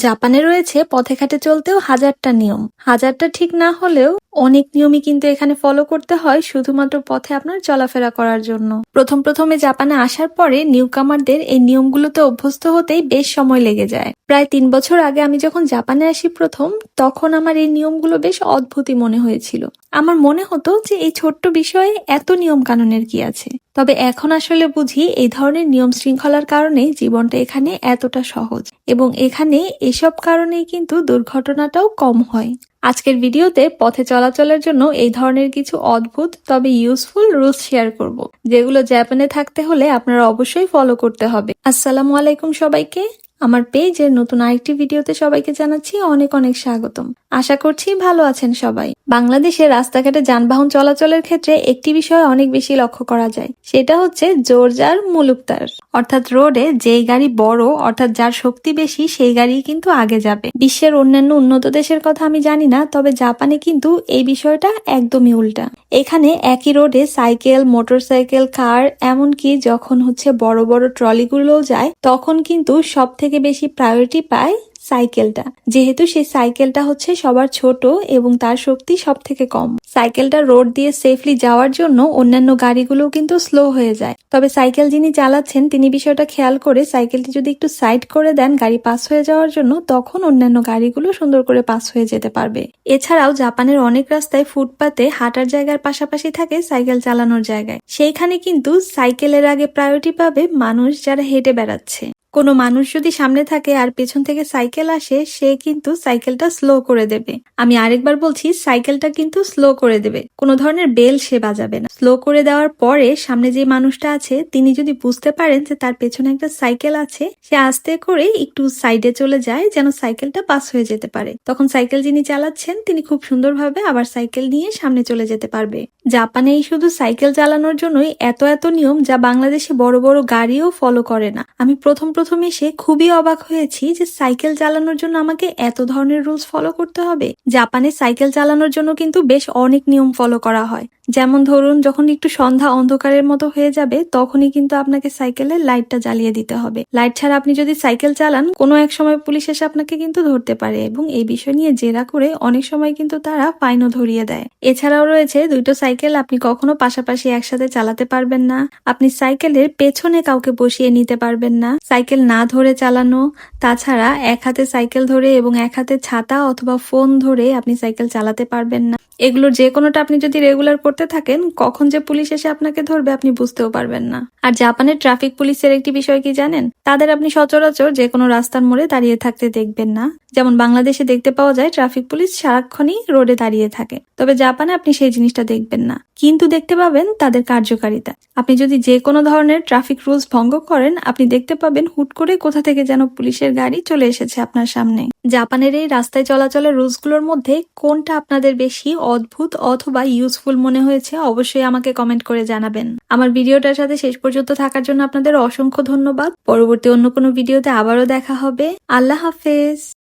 জাপানে রয়েছে পথে ঘাটে চলতেও হাজারটা নিয়ম। হাজারটা ঠিক না হলেও অনেক নিয়মই কিন্তু এখানে ফলো করতে হয় শুধুমাত্র পথে আপনার চলাফেরা করার জন্য। প্রথম প্রথমে জাপানে আসার পরে নিউকামারদের এই নিয়মগুলোতে অভ্যস্ত হতেই বেশ সময় লেগে যায়। প্রায় তিন বছর আগে আমি যখন জাপানে আসি প্রথম, তখন আমার এই নিয়মগুলো বেশ অদ্ভুতই মনে হয়েছিল। আমার মনে হতো যে এই ছোট্ট বিষয়ে এত নিয়ম কানুনের কি আছে? তবে এখন আসলে বুঝি এই ধরনের নিয়ম শৃঙ্খলার কারণে জীবনটা এখানে এতটা সহজ এবং এখানে এসব কারণেই কিন্তু দুর্ঘটনাটাও কম হয়। আজকের ভিডিওতে পথে চলাচলের জন্য এই ধরনের কিছু অদ্ভুত তবে ইউজফুল রুলস শেয়ার করব, যেগুলো জাপানে থাকতে হলে আপনারা অবশ্যই ফলো করতে হবে। আসসালামু আলাইকুম সবাইকে। আমার পেজের নতুন আরেকটি ভিডিওতে সবাইকে জানাচ্ছি অনেক অনেক স্বাগতম। আশা করছি ভালো আছেন সবাই। বাংলাদেশে রাস্তাঘাটে যানবাহন চলাচলের ক্ষেত্রে একটি বিষয় অনেক বেশি লক্ষ্য করা যায়, সেটা হচ্ছে জোরজার মুলুকতার। অর্থাৎ রোডে যেই গাড়ি বড়, অর্থাৎ যার শক্তি বেশি, সেই গাড়ি কিন্তু আগে যাবে। বিশ্বের অন্যান্য উন্নত দেশের কথা আমি জানি না, তবে জাপানে কিন্তু এই বিষয়টা একদমই উল্টা। এখানে একই রোডে সাইকেল, মোটরসাইকেল, কার, এমনকি যখন হচ্ছে বড় বড় ট্রলিগুলো যায়, তখন কিন্তু সব থেকে বেশি প্রায়োরিটি পায় সাইকেলটা। যেহেতু সেই সাইকেলটা হচ্ছে সবার ছোট এবং তার শক্তি সব থেকে কম। সাইকেলটা রোড দিয়ে সেফলি যাওয়ার জন্য অন্যান্য গাড়িগুলো কিন্তু স্লো হয়ে যায়। তবে সাইকেল যিনি চালাচ্ছেন, তিনি বিষয়টা খেয়াল করে সাইকেলটি যদি একটু সাইড করে দেন, গাড়ি পাস হয়ে যাওয়ার জন্য, তখন অন্যান্য গাড়িগুলো সুন্দর করে পাস হয়ে যেতে পারবে। এছাড়াও জাপানের অনেক রাস্তায় ফুটপাতে হাঁটার জায়গার পাশাপাশি থাকে সাইকেল চালানোর জায়গায়। সেইখানে কিন্তু সাইকেলের আগে প্রায়োরিটি পাবে মানুষ যারা হেঁটে বেড়াচ্ছে। কোনো মানুষ যদি সামনে থাকে আর পেছন থেকে সাইকেল আসে, সে কিন্তু সাইকেলটা স্লো করে দেবে। আমি আরেকবার বলছি, সাইকেলটা কিন্তু স্লো করে দেবে। কোনো ধরনের বেল সে বাজাবে না। স্লো করে দেওয়ার পরে সামনে যে মানুষটা আছে, তিনি যদি বুঝতে পারেন যে তার পেছনে একটা সাইকেল আছে, সে আস্তে করে একটু সাইডে চলে যায় যেন সাইকেলটা পাস হয়ে যেতে পারে। তখন সাইকেল যিনি চালাচ্ছেন, তিনি খুব সুন্দরভাবে আবার সাইকেল নিয়ে সামনে চলে যেতে পারবে। জাপানে এই শুধু সাইকেল চালানোর জন্যই এত এত নিয়ম যা বাংলাদেশে বড় বড় গাড়িও ফলো করে না। আমি প্রথম প্রথম এসে খুবই অবাক হয়েছি যে সাইকেল চালানোর জন্য আমাকে এত ধরনের রুলস ফলো করতে হবে। জাপানে সাইকেল চালানোর জন্য কিন্তু বেশ অনেক নিয়ম ফলো করা হয়। যেমন ধরুন, যখন একটু সন্ধ্যা অন্ধকারের মতো হয়ে যাবে, তখনই কিন্তু আপনাকে সাইকেলের লাইটটা জ্বালিয়ে দিতে হবে। লাইট ছাড়া আপনি যদি সাইকেল চালান, কোনো এক সময় পুলিশ এসে আপনাকে কিন্তু ধরতে পারে এবং এই বিষয় নিয়ে জেরা করে অনেক সময় কিন্তু তারা ফাইনও ধরিয়ে দেয়। এছাড়াও রয়েছে, দুইটো সাইকেল আপনি কখনো পাশাপাশি একসাথে চালাতে পারবেন না। আপনি সাইকেলের পেছনে কাউকে বসিয়ে নিতে পারবেন না। সাইকেল না ধরে চালানো, তাছাড়া এক হাতে সাইকেল ধরে এবং এক হাতে ছাতা অথবা ফোন ধরে আপনি সাইকেল চালাতে পারবেন না। এগুলোর যে কোনোটা আপনি যদি রেগুলার করতে থাকেন, কখন যে পুলিশ এসে আপনাকে ধরবে আপনি বুঝতেও পারবেন না। আর জাপানের ট্রাফিক পুলিশের একটি বিষয় কি জানেন? তাদের আপনি সচরাচর যে কোনো রাস্তার মোড়ে দাঁড়িয়ে থাকতে দেখবেন না। যেমন বাংলাদেশে দেখতে পাওয়া যায়, ট্রাফিক পুলিশ সারাক্ষণই রোডে দাঁড়িয়ে থাকে। তবে জাপানে আপনি সেই জিনিসটা দেখবেন না। কিন্তু দেখতে পাবেন তাদের কার্যকারিতা। আপনি যদি যে কোনো ধরনের ট্রাফিক রুলস ভঙ্গ করেন, আপনি দেখতে পাবেন হুট করে কোথা থেকে যেন পুলিশের গাড়ি চলে এসেছে আপনার সামনে। জাপানের এই রাস্তায় চলাচলের রুলসগুলোর মধ্যে কোনটা আপনাদের বেশি অদ্ভুত অথবা ইউজফুল মনে হয়েছে, অবশ্যই আমাকে কমেন্ট করে জানাবেন। আমার ভিডিওটার সাথে শেষ পর্যন্ত থাকার জন্য আপনাদের অসংখ্য ধন্যবাদ। পরবর্তী অন্য কোনো ভিডিওতে আবারও দেখা হবে। আল্লাহ হাফেজ।